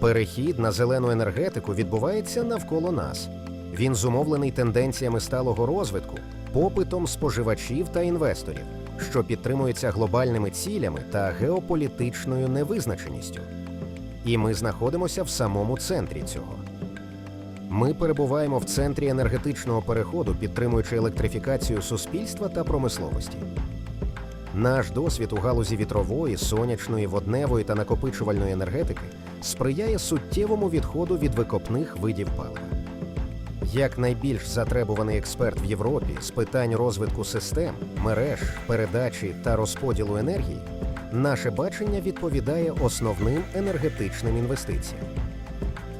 Перехід на зелену енергетику відбувається навколо нас. Він зумовлений тенденціями сталого розвитку, попитом споживачів та інвесторів, що підтримується глобальними цілями та геополітичною невизначеністю. І ми знаходимося в самому центрі цього. Ми перебуваємо в центрі енергетичного переходу, підтримуючи електрифікацію суспільства та промисловості. Наш досвід у галузі вітрової, сонячної, водневої та накопичувальної енергетики сприяє суттєвому відходу від викопних видів палива. Як найбільш затребуваний експерт в Європі з питань розвитку систем, мереж, передачі та розподілу енергії, наше бачення відповідає основним енергетичним інвестиціям.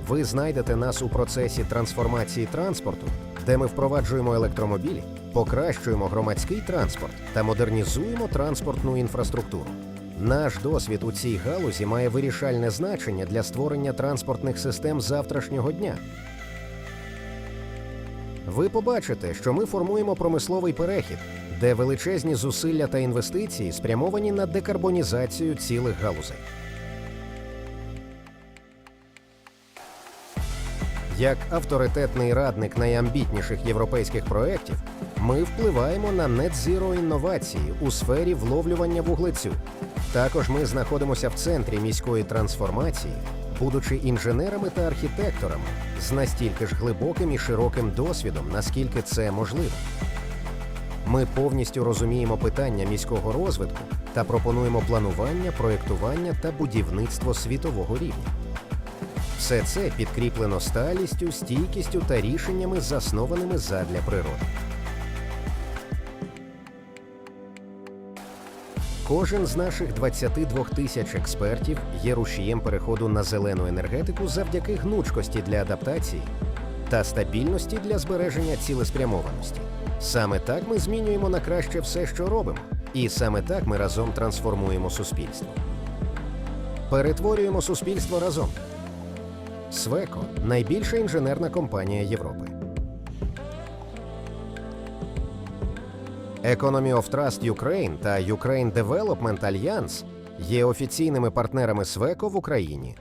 Ви знайдете нас у процесі трансформації транспорту, де ми впроваджуємо електромобілі, покращуємо громадський транспорт та модернізуємо транспортну інфраструктуру. Наш досвід у цій галузі має вирішальне значення для створення транспортних систем завтрашнього дня. Ви побачите, що ми формуємо промисловий перехід, де величезні зусилля та інвестиції спрямовані на декарбонізацію цілих галузей. Як авторитетний радник найамбітніших європейських проєктів, ми впливаємо на net-zero інновації у сфері вловлювання вуглецю. Також ми знаходимося в центрі міської трансформації, будучи інженерами та архітекторами з настільки ж глибоким і широким досвідом, наскільки це можливо. Ми повністю розуміємо питання міського розвитку та пропонуємо планування, проєктування та будівництво світового рівня. Все це підкріплено сталістю, стійкістю та рішеннями, заснованими задля природи. Кожен з наших 22 тисяч експертів є рушієм переходу на зелену енергетику завдяки гнучкості для адаптації та стабільності для збереження цілеспрямованості. Саме так ми змінюємо на краще все, що робимо, і саме так ми разом трансформуємо суспільство. Перетворюємо суспільство разом. Свеко найбільша інженерна компанія Європи. Economy of Trust Ukraine та Ukraine Development Alliance є офіційними партнерами Свеко в Україні.